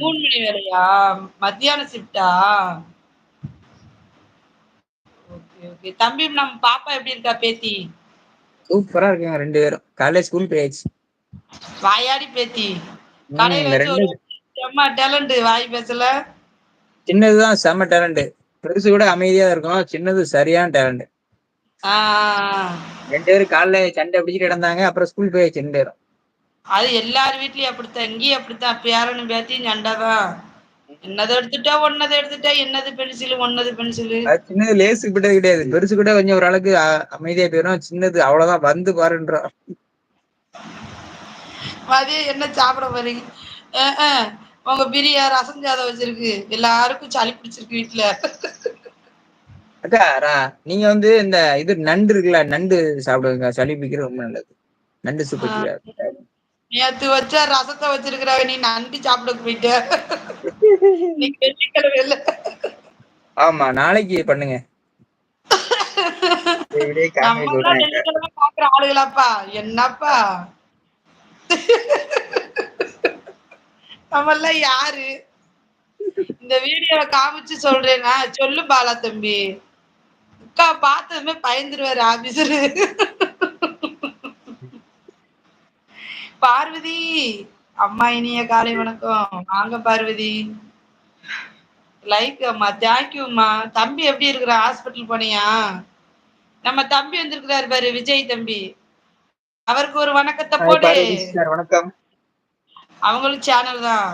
மூணு மணி வேலையா மத்தியான ஷிஃப்டா ஓகே ஓகே தம்பி நம்ம பாப்பா எப்படி இருக்கா பேத்தி? சூப்பரா இருக்குங்க ரெண்டு பேரும். காலையில ஸ்கூல் போயாச்சு. வாயாடி பேத்தி. செம்ம டேலண்ட் வாய் பேசல. சின்னதுதான் செம்ம டேலண்ட் பெருசு கூட அமைதியா இருக்கும் சின்னது சரியான டேலண்ட் ரெண்டு பேரும் காலைல சண்டை பிடிச்சிட்டு கிடந்தாங்க அப்புறம் ஸ்கூல் போயாச்சு ரெண்டு பேரும். அது எல்லார் வீட்லயும் அப்படித்தான். இங்கேயும் அப்படித்தான். பேரனும் பேத்தியும் சண்டைதான் என்னதை எடுத்துட்டா ஒன்னதை எடுத்துட்டா என்னது பென்சில் ஒன்னது பென்சில் சின்னது லேசு விட்டது கிடையாது. பெருசு கூட கொஞ்சம் ஓரளவுக்கு அமைதியா போயிடும் சின்னது அவ்வளவுதான். வந்து பாருன்றோம் மதியம் என்ன சாப்பிட போறீங்க. உங்க பிரியா ரசம் சாதம் வச்சிருக்கு. எல்லாருக்கும் சளி பிடிச்சிருக்கு வீட்டுல அக்கா நீங்க வந்து இந்த இது நண்டு இருக்குல்ல நண்டு சாப்பிடுங்க. சளி பிடிக்கிறது ரொம்ப நல்லது. நண்டு சூப் வச்சுக்க நேத்து வச்ச ரசத்தை வச்சிருக்கிறாங்க நீ நண்டி சாப்பிட போயிட்ட. இன்னைக்கு வெள்ளிக்கிழமை இல்ல ஆமா நாளைக்கு பண்ணுங்க. பாக்குற ஆளுகளாப்பா? என்னப்பா? நம்மெல்லாம் யாரு? இந்த வீடியோவை காமிச்சு சொல்றேனா? சொல்லு பாலா தம்பி. அக்கா பார்த்ததுமே பயந்துருவாரு ஆபீசரு பார்வதி அம்மா இனிய காலை வணக்கம். வாங்க பார்வதி. லைக் அம்மா தேங்க்யூம்மா தம்பி எப்படி இருக்கிற? ஹாஸ்பிட்டல் போனியா? நம்ம தம்பி வந்திருக்கிறாரு பாரு விஜய் தம்பி. அவருக்கு ஒரு வணக்கத்தை போடு. வணக்கம். அவங்களும் சேனல் தான்.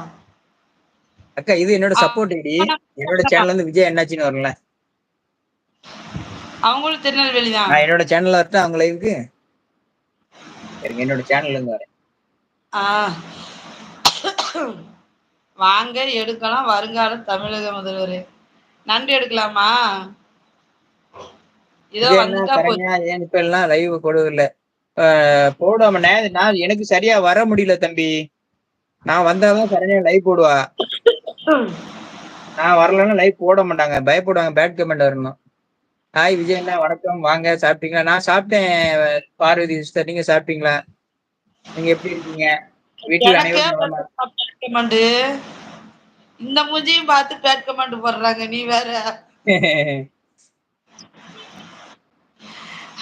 அக்கா இது என்னோட சப்போர்ட் ஐடி. என்னோட சேனல்ல இருந்து விஜய் என்னாச்சுன்னு வரல. அவங்களும் திருநெல்வேலி தான். என்னோட சேனல்ல வரட்டும் அவங்க லைவுக்கு என்னோட சேனல்ல இருந்து வரேன். வாங்க எடுக்கலாம். வருங்கால தமிழக முதல்வர். நன்றி எடுக்கலாமா? இதோ இப்ப எல்லாம் லைவ் ஆஹ் போடாம நான் எனக்கு சரியா வர முடியல தம்பி. நான் வந்தாதான் சரண்யா லைவ் போடுவா. நான் வரலன்னா லைவ் போட மாட்டாங்க. பயப்படுவாங்க. பேட் கமெண்ட் வரணும். ஹாய் விஜய் அண்ணா வணக்கம். வாங்க சாப்பிட்டீங்களா? நான் சாப்பிட்டேன் பார்வதி சிஸ்டர் நீங்க சாப்பிட்டீங்களா? நீங்க எப்படி இருக்கீங்க? வீட்டுல அனைவரும் இந்த மூஞ்சியும் பார்த்து பேட் கமெண்ட் போடுறாங்க நீ வேற.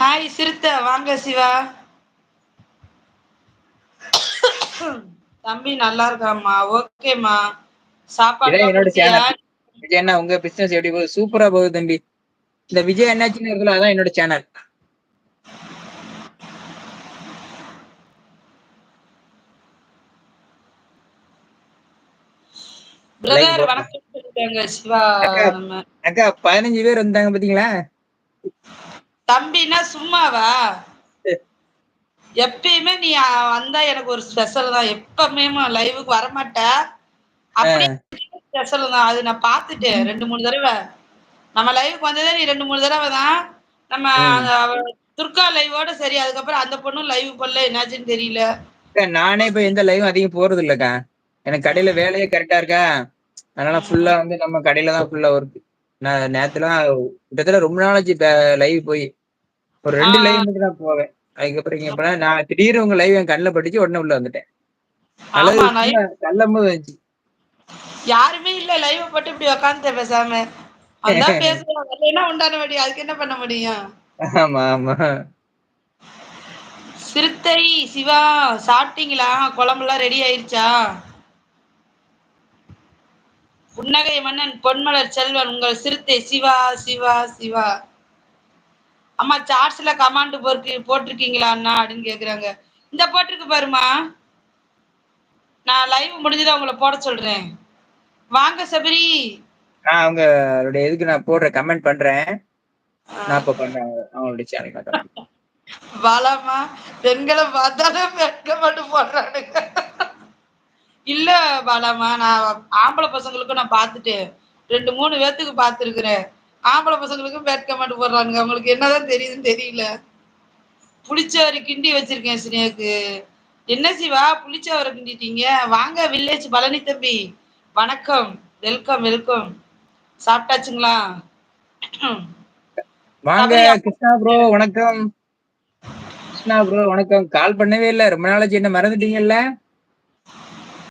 ஹாய் சிறுத்த வாங்க சிவா. தம்பி நல்லா இருக்காம்மா. ஓகேம்மா சாப்பாடு என்னோட? சேனல் விஜய் அண்ணா உங்க பிசினஸ் எப்படி போகுது? சூப்பரா போகுது தம்பி. இந்த விஜய் என்னாச்சுன்னு இருக்குல்ல அதான் என்னோட சேனல் பிரதர் Like வணக்கம் சொல்லிட்டாங்க சிவா அக்கா. பதினஞ்சு பேர் வந்தாங்க பாத்தீங்களா? தம்பினா சும்மாவா? எப்பயுமே நீ வந்தா எனக்கு ஒரு ஸ்பெஷல் தான். எப்பவுமே லைவுக்கு வரமாட்ட. அப்படியே ஸ்பெஷல் தான். அது நான் பார்த்துட்டேன் ரெண்டு மூணு தடவை. நம்ம லைவுக்கு வந்ததே நீ ரெண்டு மூணு தடவை தான். நம்ம துர்கா லைவோட சரி அதுக்கப்புறம் அந்த பொண்ணும் லைவ் பண்ணல என்னாச்சுன்னு தெரியல. நானே இப்ப எந்த லைவும் அதிகம் போறது இல்லக்கா எனக்கு கடையில வேலையே கரெக்டா இருக்கா? அதனால ஃபுல்லா வந்து நம்ம கடையில தான் ஃபுல்லா ஒர்க் நான் நேத்துலாம் கிட்டத்தட்ட ரொம்ப நாளாச்சு லைவ் போய். ஒரு ரெண்டு. லைவ் மட்டும் தான் போவேன். அதுக்கப்புறம் இங்க போனா நான் திடீர்னு உங்க லைவ் என் கண்ணில் பட்டுச்சு உடனே உள்ள வந்துட்டேன். live கல்லம்போது வந்துச்சு யாருமே இல்ல லைவ் போட்டு இப்படி உக்காந்து பேசாம. அதான் பேசுறாங்க இல்லைன்னா உண்டான முடியும் அதுக்கு என்ன பண்ண முடியும்? ஆமா ஆமா. சிறுத்தை சிவா சாப்பிட்டீங்களா? குழம்புலாம் ரெடி ஆயிருச்சா? புன்னகை மன்னன் பொன்மலர் செல்வன் உங்கள் சிறுத்தை சிவா சிவா சிவா. அம்மா சார்ட்ஸ்ல கமாண்ட் போட்டு போட்டிருக்கீங்களா அண்ணா அப்படின்னு கேக்குறாங்க. இந்த போட்டிருக்கு பாருமா நான் லைவ் முடிஞ்சதை உங்களை போட சொல்றேன். வாங்க சபரி. நான் அவங்களுடைய இதுக்கு நான் போடுற கமெண்ட் பண்றேன். நான் இப்ப பண்றேன். அவங்க- அவங்களுடைய சேனல் பாலாமா பெண்களை பார்த்தாலும் வெட்க மட்டும் போடுறானுங்க. இல்ல பாலாமா நான் ஆம்பளை பசங்களுக்கும் நான் பார்த்துட்டேன். ரெண்டு மூணு பேர்த்துக்கு பார்த்துருக்குறேன். ஆம்பளை பசங்களுக்கும் வெட்க மட்டும் போடுறானுங்க. அவங்களுக்கு என்னதான் தெரியுதுன்னு தெரியல. புளிச்சவரை கிண்டி வச்சிருக்கேன் சினேக்கு. என்ன சிவா புளிச்சவரை கிண்டிட்டீங்க? வாங்க வில்லேஜ் பழனி தம்பி. வணக்கம். வெல்கம் வெல்கம் சாப்பிட்டாச்சுங்களா? வாங்க கிருஷ்ணா ப்ரோ வணக்கம். கிருஷ்ணா ப்ரோ வணக்கம். கால் பண்ணவே இல்ல. ரொம்ப நாளாச்சு. என்ன மறந்துட்டீங்கல்ல?